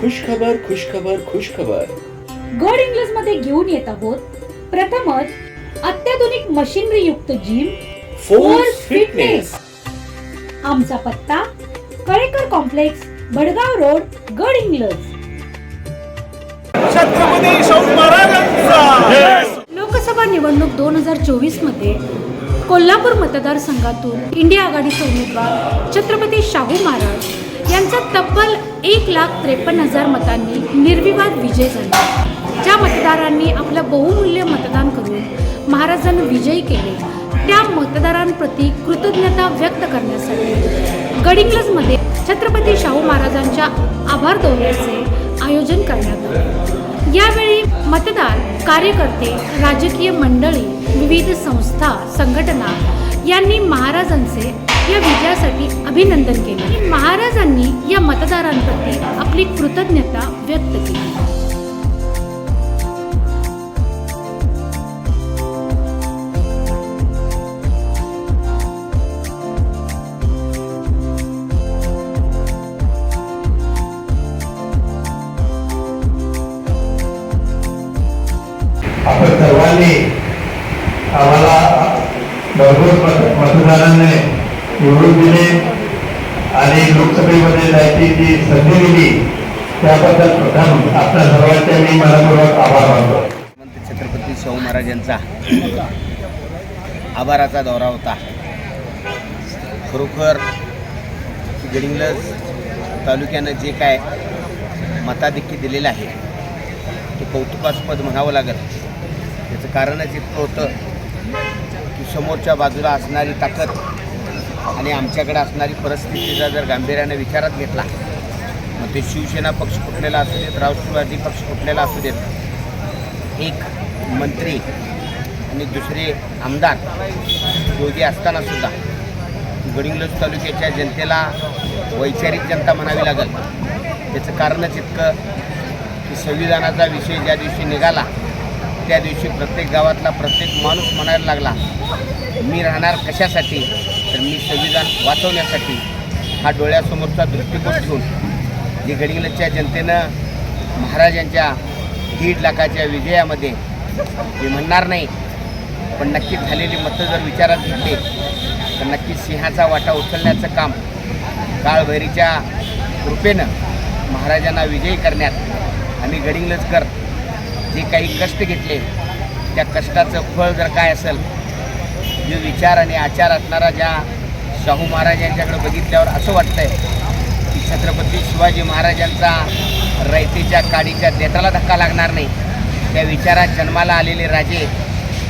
खुशखबर खुशखबर खुशखबर गड इंग्लजमध्ये घेऊन येत आहोत. प्रथमच अत्याधुनिक मशिनरी युक्त जिम फोर्स फिटनेस आमचा पत्ता कळेकर कॉम्प्लेक्स भडगाव रोड गड इंग्लज छत्रपती शाहू महाराजांचा. लोकसभा निवडणूक दोन हजार चोवीसमध्ये कोल्हापूर मतदारसंघातून इंडिया आघाडीचे उमेदवार छत्रपती शाहू महाराज यांचा तब्बल एक लाख त्रेपन्न हजार मतांनी निर्विवाद विजय झाला. ज्या मतदारांनी आपलं बहुमूल्य मतदान करून महाराजांना विजयी केले त्या मतदारांप्रती कृतज्ञता व्यक्त करण्यासाठी गडिंग्लजमध्ये छत्रपती शाहू महाराजांच्या आभार दौऱ्याचे आयोजन करण्यात आले. यावेळी मतदार कार्यकर्ते राजकीय मंडळी विविध संस्था संघटना यांनी महाराजांचे या विजयासाठी अभिनंदन केले. आणि महाराजांनी या मतदारांप्रती आपली कृतज्ञता व्यक्त केली. आपण सर्वांनी आम्हाला भरपूर मतदारांनी निवडून दिले आणि लोकसभेमध्ये जायची जी संधी दिली त्याबद्दल प्रथम आपल्या सर्वांचे मी मनपूर्वक आभार मानतो. श्रीमंत छत्रपती शाहू महाराज यांचा आभाराचा दौरा होता. खरोखर गडिंगलज तालुक्यानं जे काय मताधिक्य दिलेलं आहे ते कौतुकास्पद म्हणावं लागेल. त्याचं कारणच इतकं होतं की समोरच्या बाजूला असणारी ताकद आणि आमच्याकडे असणारी परिस्थितीचा जर गांभीर्याने विचारात घेतला मग ते शिवसेना पक्ष कुठलेला असू देत राष्ट्रवादी पक्ष कुठलेला असू देत एक मंत्री आणि दुसरे आमदार दोघे असताना सुद्धा गडिंग्लज तालुक्याच्या जनतेला वैचारिक जनता म्हणावी लागेल. त्याचं कारणच इतकं की संविधानाचा विषय ज्या दिवशी निघाला त्या दिवशी प्रत्येक गावातला प्रत्येक माणूस म्हणायला लागला मी राहणार कशासाठी? तर मी संविधान वाचवण्यासाठी हा डोळ्यासमोरचा दृष्टिकोन ठेवून जे गडिंगलच्या जनतेनं महाराजांच्या दीड लाखाच्या विजयामध्ये मी म्हणणार नाही पण नक्की झालेली मतं जर विचारात घेतले तर नक्की सिंहाचा वाटा उचलण्याचं काम काळभैरीच्या कृपेनं महाराजांना विजयी करण्यात आम्ही गडिंगलजकर जे काही कष्ट घेतले त्या कष्टाचं फळ जर काय असेल जे विचार आणि आचार असणारा ज्या शाहू महाराज यांच्याकडे बघितल्यावर असं वाटतंय की छत्रपती शिवाजी महाराजांचा रयतेच्या काडीच्या देताला धक्का लागणार नाही. त्या विचारात जन्माला आलेले राजे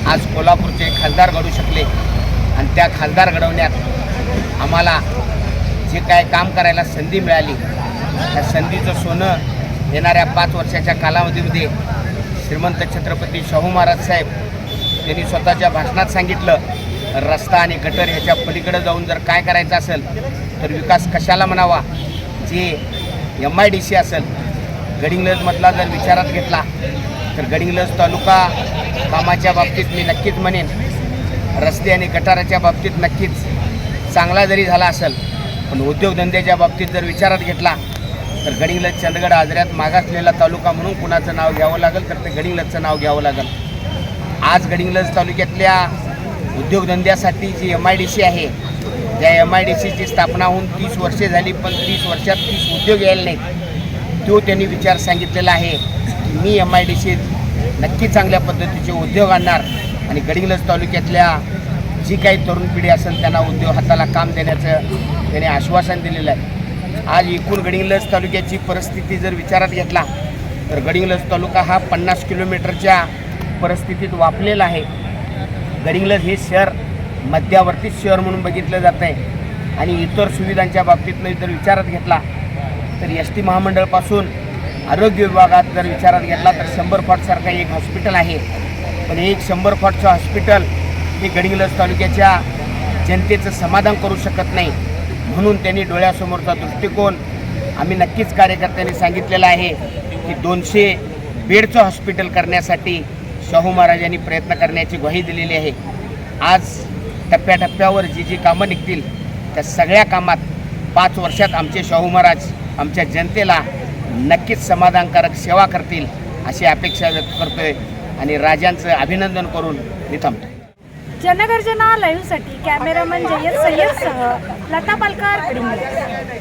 आज कोल्हापूरचे खासदार घडू शकले आणि त्या खासदार घडवण्यात आम्हाला जे काय काम करायला संधी मिळाली त्या संधीचं सोनं येणाऱ्या पाच वर्षाच्या कालावधीमध्ये श्रीमंत छत्रपती शाहू महाराज साहेब त्यांनी स्वतःच्या भाषणात सांगितलं रस्ता आणि गटर ह्याच्या पलीकडे जाऊन जर काय करायचं असेल तर विकास कशाला म्हणावा? जे एम आय डी सी असेल गडिंग्लजमधला जर विचारात घेतला तर गडिंग्लज तालुका कामाच्या बाबतीत मी नक्कीच म्हणेन रस्ते आणि गटाराच्या बाबतीत नक्कीच चांगला जरी झाला असेल पण उद्योगधंद्याच्या बाबतीत जर विचारात घेतला तर गडिंगलज चंदगड आजऱ्यात मागासलेला तालुका म्हणून कुणाचं नाव घ्यावं लागेल तर ते गडिंगलजचं नाव घ्यावं लागेल. आज गडिंगलज तालुक्यातल्या उद्योगधंद्यासाठी जी एम आय डी सी आहे त्या एम आय डी सीची स्थापना होऊन तीस वर्षे झाली पण तीस वर्षात तीस उद्योग यायला नाहीत. तो त्यांनी विचार सांगितलेला आहे की मी एम आय डी सीत नक्की चांगल्या पद्धतीचे उद्योग आणणार आणि गडिंगलज तालुक्यातल्या जी काही तरुण पिढी असेल त्यांना उद्योग हाताला काम देण्याचं त्याने आश्वासन दिलेलं आहे. आज एकूण गडिंग्लज तालुक्याची परिस्थिती जर विचारात घेतला तर गडिंग्लज तालुका हा पन्नास किलोमीटरच्या परिस्थितीत वापलेला आहे. गडिंग्लज हे शहर मध्यावर्ती शहर म्हणून बघितलं जातं आहे. आणि इतर सुविधांच्या बाबतीतनं जर विचारात घेतला तर एस टी महामंडळापासून आरोग्य विभागात जर विचारात घेतला तर शंभर फॉटसारखं एक हॉस्पिटल आहे. पण एक शंभर फॉटचं हॉस्पिटल हे गडिंग्लज तालुक्याच्या जनतेचं समाधान करू शकत नाही. म्हणून त्यांनी डोळ्यासमोरचा दृष्टिकोन आम्ही नक्कीच कार्यकर्त्यांनी सांगितलेला आहे की दोनशे बेडचं हॉस्पिटल करण्यासाठी शाहू महाराजांनी प्रयत्न करण्याची ग्वाही दिलेली आहे. आज टप्प्याटप्प्यावर जी जी कामं निघतील त्या सगळ्या कामात पाच वर्षात आमचे शाहू महाराज आमच्या जनतेला नक्कीच समाधानकारक सेवा करतील अशी अपेक्षा व्यक्त करतोय आणि राजांचं अभिनंदन करून मी थांबतो जनगर्जना लाईव्हसाठी कॅमेरामन जय्यद सय्यदसह लता पालकर